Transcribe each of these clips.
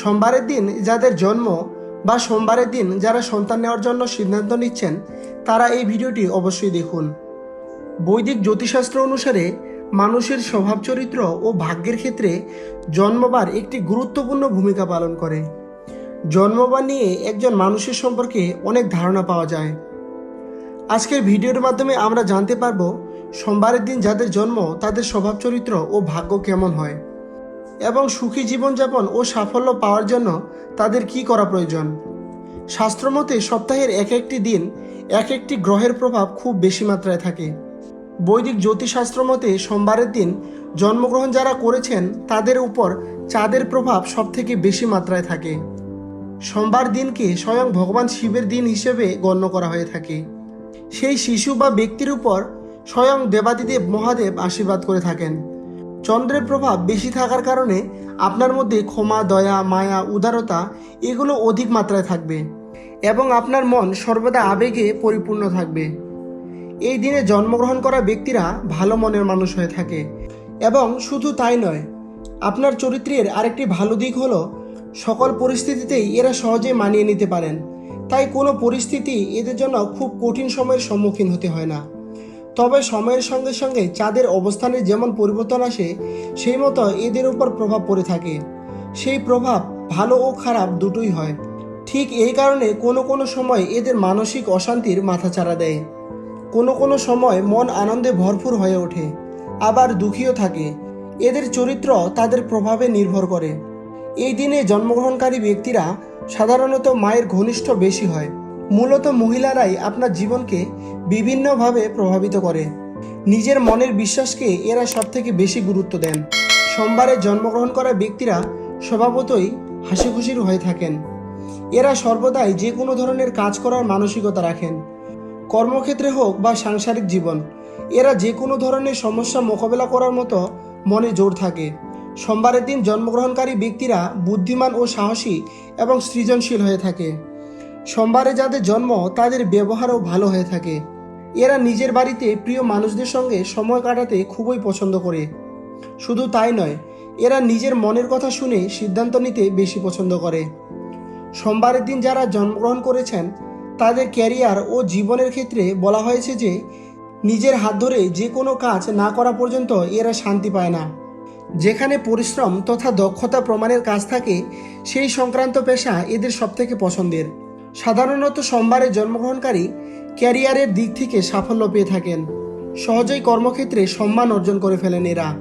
সোমবারের দিন যাদের জন্ম বা সোমবারের দিন যারা সন্তান নেওয়ার জন্য সিদ্ধান্ত নিচ্ছেন, তারা এই ভিডিওটি অবশ্যই দেখুন। বৈদিক জ্যোতিষশাস্ত্র অনুসারে মানুষের স্বভাব চরিত্র ও ভাগ্যের ক্ষেত্রে জন্মবার একটি গুরুত্বপূর্ণ ভূমিকা পালন করে। জন্মবার নিয়ে একজন মানুষের সম্পর্কে অনেক ধারণা পাওয়া যায়। আজকের ভিডিওর মাধ্যমে আমরা জানতে পারব, সোমবারের দিন যাদের জন্ম, তাদের স্বভাব চরিত্র ও ভাগ্য কেমন হয়। এবং সুখী জীবনযাপন ও সাফল্য পাওয়ার জন্য তাদের কি করা প্রয়োজন? শাস্ত্রমতে সপ্তাহের এক একটি দিন, এক একটি গ্রহের প্রভাব খুব বেশি মাত্রায় থাকে। বৈদিক জ্যোতিষশাস্ত্র মতে সোমবারের দিন জন্মগ্রহণ যারা করেছেন, তাদের উপর চাঁদের প্রভাব সবথেকে বেশি মাত্রায় থাকে। সোমবার দিনকে স্বয়ং ভগবান শিবের দিন হিসেবে গণ্য করা হয়ে থাকে। সেই শিশু বা ব্যক্তির উপর স্বয়ং দেবাদিদেব মহাদেব আশীর্বাদ করে থাকেন। চন্দ্রের প্রভাব বেশি থাকার কারণে আপনার মধ্যে ক্ষমা, দয়া, মায়া, উদারতা এগুলো অধিক মাত্রায় থাকবে এবং আপনার মন সর্বদা আবেগে পরিপূর্ণ থাকবে। এই দিনে জন্মগ্রহণ করা ব্যক্তিরা ভালো মনের মানুষ হয়ে থাকে এবং শুধু তাই নয়, আপনার চরিত্রের আরেকটি ভালো দিক হলো সকল পরিস্থিতিতেই এরা সহজে মানিয়ে নিতে পারেন। তাই কোনো পরিস্থিতি এদের জন্য খুব কঠিন সময়ের সম্মুখীন হতে হয় না। তবে সময়ের সঙ্গে সঙ্গে চাঁদের অবস্থানের যেমন পরিবর্তন আসে, সেই মতো এদের উপর প্রভাব পড়ে থাকে। সেই প্রভাব ভালো ও খারাপ দুটোই হয়। ঠিক এই কারণে কোনো কোনো সময় এদের মানসিক অশান্তির মাথাচাড়া দেয়। কোনো কোনো সময় মন আনন্দে ভরপুর হয়ে ওঠে, আবার দুঃখীও থাকে। এদের চরিত্র তাদের প্রভাবে নির্ভর করে। এই দিনে জন্মগ্রহণকারী ব্যক্তিরা সাধারণত মায়ের ঘনিষ্ঠ বেশি হয়। মূলত মহিলারাই আপনার জীবনকে বিভিন্নভাবে প্রভাবিত করে। নিজের মনের বিশ্বাসকে এরা সবথেকে বেশি গুরুত্ব দেন। সোমবারে জন্মগ্রহণ করা ব্যক্তিরা স্বভাবতই হাসি খুশির হয়ে থাকেন। এরা সর্বদাই যে কোনো ধরনের কাজ করার মানসিকতা রাখেন। কর্মক্ষেত্রে হোক বা সাংসারিক জীবন, এরা যে কোনো ধরনের সমস্যা মোকাবেলা করার মতো মনে জোর থাকে। সোমবারের দিন জন্মগ্রহণকারী ব্যক্তিরা বুদ্ধিমান ও সাহসী এবং সৃজনশীল হয়ে থাকে। সোমবারে যাদের জন্ম, তাদের ব্যবহারও ভালো হয়ে থাকে। এরা নিজের বাড়িতে প্রিয় মানুষদের সঙ্গে সময় কাটাতে খুবই পছন্দ করে। শুধু তাই নয়, এরা নিজের মনের কথা শুনে সিদ্ধান্ত নিতে বেশি পছন্দ করে। সোমবারের দিন যারা জন্মগ্রহণ করেছেন, তাদের ক্যারিয়ার ও জীবনের ক্ষেত্রে বলা হয়েছে যে, নিজের হাত ধরে যে কোনো কাজ না করা পর্যন্ত এরা শান্তি পায় না। যেখানে পরিশ্রম তথা দক্ষতা প্রমাণের কাজ থাকে, সেই সংক্রান্ত পেশা এদের সবথেকে পছন্দের। সাধারণত সোমবারে জন্মগ্রহণকারী ক্যারিয়ারের দিক থেকে সাফল্য পেয়ে থাকেন। সহজেই কর্মক্ষেত্রে সম্মান অর্জন করে ফেলেন এরা।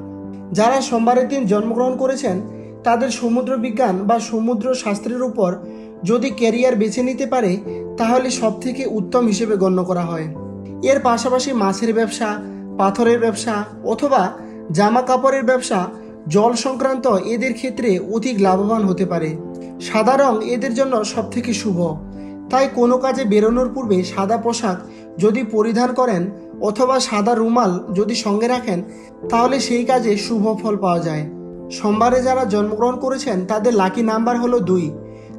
যারা সোমবারের দিন জন্মগ্রহণ করেছেন, তাদের সমুদ্র বিজ্ঞান বা সমুদ্র শাস্ত্রের উপর যদি ক্যারিয়ার বেছে নিতে পারে, তাহলে সব থেকে উত্তম হিসেবে গণ্য করা হয়। এর পাশাপাশি মাছের ব্যবসা, পাথরের ব্যবসা অথবা জামা কাপড়ের ব্যবসা, জল সংক্রান্ত এদের ক্ষেত্রে অধিক লাভবান হতে পারে। সাদা রং এদের জন্য সবথেকে শুভ। তাই কোনো কাজে বেরোনোর পূর্বে সাদা পোশাক যদি পরিধান করেন অথবা সাদা রুমাল যদি সঙ্গে রাখেন, তাহলে সেই কাজে শুভ ফল পাওয়া যায়। সোমবারে যারা জন্মগ্রহণ করেছেন, তাদের লাকি নাম্বার হলো দুই।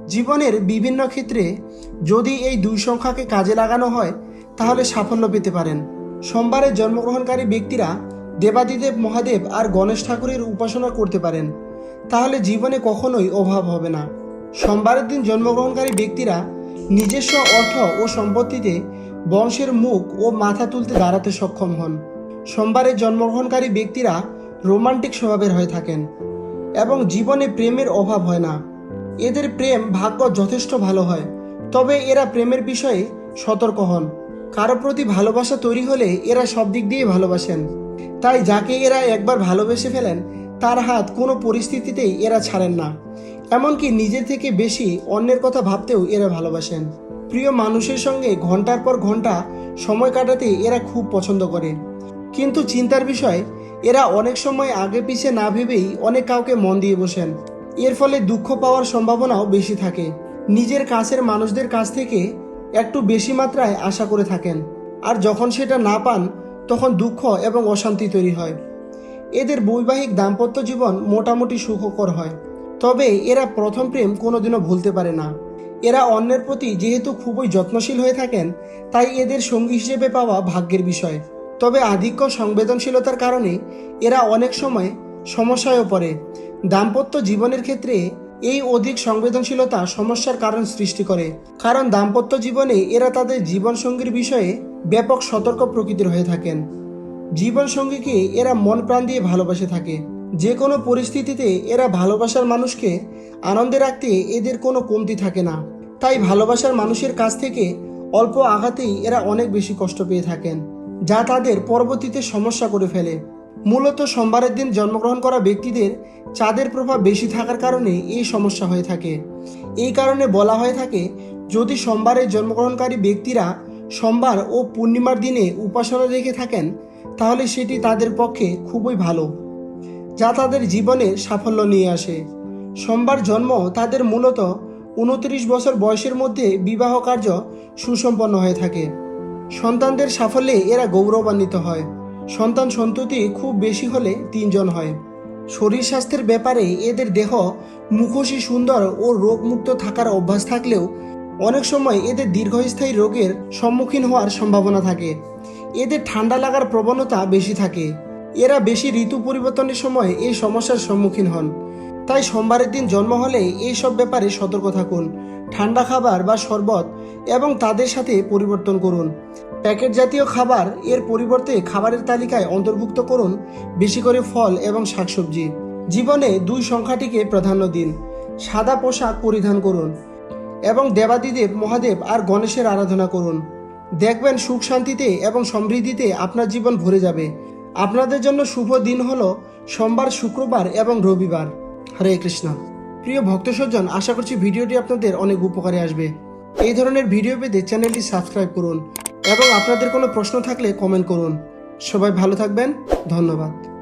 জীবনের বিভিন্ন ক্ষেত্রে যদি এই দুই সংখ্যাকে কাজে লাগানো হয়, তাহলে সাফল্য পেতে পারেন। সোমবারে জন্মগ্রহণকারী ব্যক্তিরা দেবাদিদেব মহাদেব আর গণেশ ঠাকুরের উপাসনা করতে পারেন। তাহলে জীবনে কখনোই অভাব হবে না। সোমবারের দিন জন্মগ্রহণকারী ব্যক্তিরা নিজস্ব অর্থ ও সম্পত্তিতে বংশের মুখ ও মাথা তুলতে দাঁড়াতে সক্ষম হন। সোমবারে জন্মগ্রহণকারী ব্যক্তিরা রোমান্টিক স্বভাবের হয়ে থাকেন এবং জীবনে প্রেমের অভাব হয় না। এদের প্রেম ভাগ্য যথেষ্ট ভালো হয়, তবে এরা প্রেমের বিষয়ে সতর্ক হন। কারও প্রতি ভালোবাসা তৈরি হলে এরা সব দিক দিয়ে ভালোবাসেন। তাই যাকে এরা একবার ভালোবেসে ফেলেন, তার হাত কোনো পরিস্থিতিতেই এরা ছাড়েন না। এমনকি নিজের থেকে বেশি অন্যের কথা ভাবতেও এরা ভালোবাসেন। প্রিয় মানুষের সঙ্গে ঘণ্টার পর ঘণ্টা সময় কাটাতে এরা খুব পছন্দ করে। কিন্তু চিন্তার বিষয়, এরা অনেক সময় আগে পিছে না ভেবেই অনেক কাউকে মন দিয়ে বসেন। এর ফলে দুঃখ পাওয়ার সম্ভাবনাও বেশি থাকে। নিজের কাছের মানুষদের কাছ থেকে একটু বেশি মাত্রায় আশা করে থাকেন। আর যখন সেটা না পান, তখন দুঃখ এবং অশান্তি তৈরি হয়। এদের বৈবাহিক দাম্পত্য জীবন মোটামুটি সুখকর হয়। তবে এরা প্রথম প্রেম কোনোদিনও ভুলতে পারে না। এরা অন্যের প্রতি যেহেতু খুবই যত্নশীল হয়ে থাকেন, তাই এদের সঙ্গী হিসেবে পাওয়া ভাগ্যের বিষয়। তবে আধিক্য সংবেদনশীলতার কারণে এরা অনেক সময় সমস্যায়ও পড়ে। দাম্পত্য জীবনের ক্ষেত্রে এই অধিক সংবেদনশীলতা সমস্যার কারণ সৃষ্টি করে। কারণ দাম্পত্য জীবনে এরা তাদের জীবনসঙ্গীর বিষয়ে ব্যাপক সতর্ক প্রকৃতির হয়ে থাকেন। জীবনসঙ্গীকে এরা মন প্রাণ দিয়ে ভালোবাসে থাকে। যে কোনো পরিস্থিতিতে এরা ভালোবাসার মানুষকে আনন্দে রাখতে এদের কোনো কমতি থাকে না। তাই ভালোবাসার মানুষের কাছ থেকে অল্প আঘাতেই এরা অনেক বেশি কষ্ট পেয়ে থাকেন, যা তাদের পরবর্তীতে সমস্যা করে ফেলে। মূলত সোমবারের দিন জন্মগ্রহণ করা ব্যক্তিদের চাঁদের প্রভাব বেশি থাকার কারণে এই সমস্যা হয়ে থাকে। এই কারণে বলা হয়ে থাকে, যদি সোমবারে জন্মগ্রহণকারী ব্যক্তিরা সোমবার ও পূর্ণিমার দিনে উপাসনা রেখে থাকেন, তাহলে সেটি তাদের পক্ষে খুবই ভালো। যা তাদের জীবনে সাফল্য নিয়ে আসে। সোমবার জন্ম তাদের মূলত উনত্রিশ বছর বয়সের মধ্যে বিবাহ কার্য সুসম্পন্ন হয়ে থাকে। সন্তানদের সাফল্যে এরা গৌরবান্বিত হয়। সন্তান সন্ততি খুব বেশি হলে তিনজন হয়। শরীর স্বাস্থ্যের ব্যাপারে এদের দেহ মুখোশী সুন্দর ও রোগমুক্ত থাকার অভ্যাস থাকলেও অনেক সময় এদের দীর্ঘস্থায়ী রোগের সম্মুখীন হওয়ার সম্ভাবনা থাকে। এদের ঠান্ডা লাগার প্রবণতা বেশি থাকে। এরা বেশি ঋতু পরিবর্তনের সময় এই সমস্যার সম্মুখীন হন। তাই সোমবারের দিন জন্ম হলে এই সব ব্যাপারে সতর্ক থাকুন, ঠান্ডা খাবার বা শরবত এবং তাদের সাথে পরিবর্তন করুন। প্যাকেট জাতীয় খাবার এর পরিবর্তে খাবারের তালিকায় অন্তর্ভুক্ত করুন বেশি করে ফল এবং শাকসবজি। জীবনে দুই সংখ্যাটিকে প্রাধান্য দিন। সাদা পোশাক পরিধান করুন এবং দেবাদিদেব, মহাদেব আর গণেশের আরাধনা করুন। দেখবেন সুখ শান্তিতে এবং সমৃদ্ধিতে আপনার জীবন ভরে যাবে। আপনাদের জন্য শুভ দিন হল সোমবার, শুক্রবার এবং রবিবার। হরে কৃষ্ণ। প্রিয় ভক্ত সজ্জন আশা করছি ভিডিওটি আপনাদের অনেক উপকারে আসবে। এই ধরনের ভিডিও পেতে চ্যানেলটি সাবস্ক্রাইব করুন এবং আপনাদের কোনো প্রশ্ন থাকলে কমেন্ট করুন। সবাই ভালো থাকবেন। ধন্যবাদ।